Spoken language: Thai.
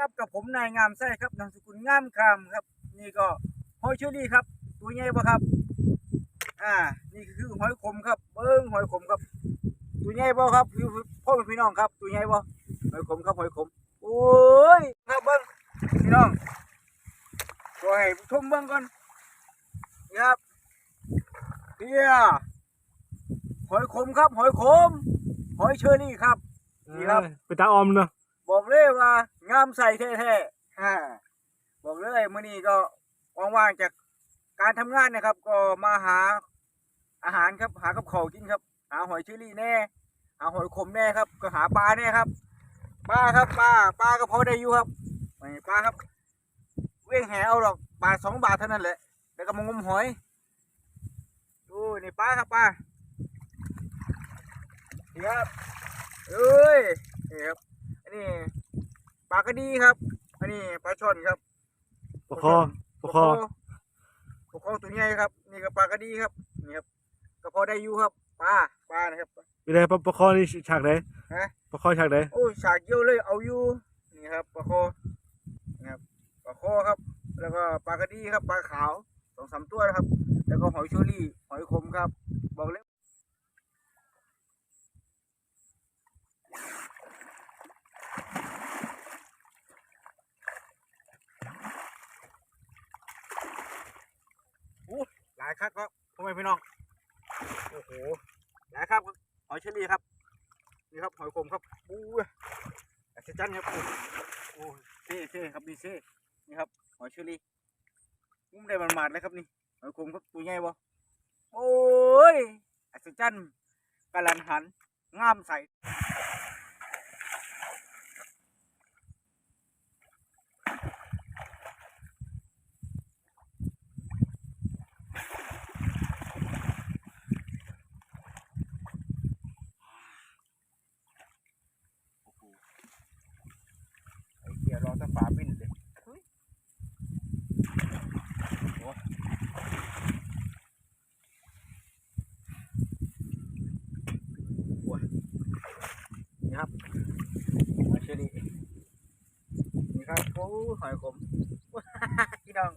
ครับกับผมนายงามไส้ครับนามสกุลงามคำครับ นี่ก็หอยเชอรี่ครับ ตัวใหญ่ปะครับ อ่า นี่คือหอยขมครับ เบิ้งหอยขมครับ ตัวใหญ่ปะครับพี่พ่อแม่พี่น้องครับ ตัวใหญ่ปะหอยขมครับหอยขมโอ้ยครับเบิ้งพี่น้องก็ให้ชมเบิ้งก่อนนี่ครับเฮียหอยขมครับ หอยขม หอยเชอรี่ครับนี่ครับเป็นตาออมเนาะบอกเลยว่า งามใส่แท้ๆฮ่าบอกเลยมื้อนี้ก็ว่างๆจากการทำงานนะครับ ก็มาหาอาหารครับ หากับข้าวกินครับ หาหอยเชอรี่แน่ หาหอยขมแน่ครับ ก็หาปลาแน่ครับปลาครับปลาปลาก็พอได้อยู่ครับไม่ปลาครับ เว้งแหเอาหรอกบาทสองบาทเท่านั้นแหละแล้วก็มางมหอยดูนี่ปลาครับปลานี่ครับเอ้ยนี่ครับากระดีครับ อันนี้ปลาช่อนครับปะคอปะคอปลาคอตัวใหญ่ครับ นี่ก็ปลากระดีครับ นี่ครับก็พอได้อยู่ครับปลาปลานะครับเป็นไงปะปะคอนี่ฉากไหนฮะปะคอฉากไหนโอ้ยฉากเยอะเลยเอาอยู่นี่ครับปลาคอนี่ครับปลาคอครับ แล้วก็ปลากระดีครับปลาขาวสองสามตัวนะครับ แล้วก็หอยเชอรี่หอยขมครับบอกเลยอู้หลายครับครับพ่อแม่พี่น้อง โอ้โห หลายครับหอยเชอรี่ครับ นี่ครับหอยขมครับอู้ยอัศจรรย์ครับโอ้เซ่เซ่ครับนี่เซ่นี่ครับหอยเชอรี่มุ้มได้มันมาดๆเลยครับนี่หอยขมครับตัวใหญ่บ่โอ้ยอัศจรรย์กาลันหันงามใสไอ้เกียรอสฝาบินเลยเฮ้ยโอ้โอ้ย นี่ครับมาเชอรี่นี่ครับโอ้หอยขมพี่น้อง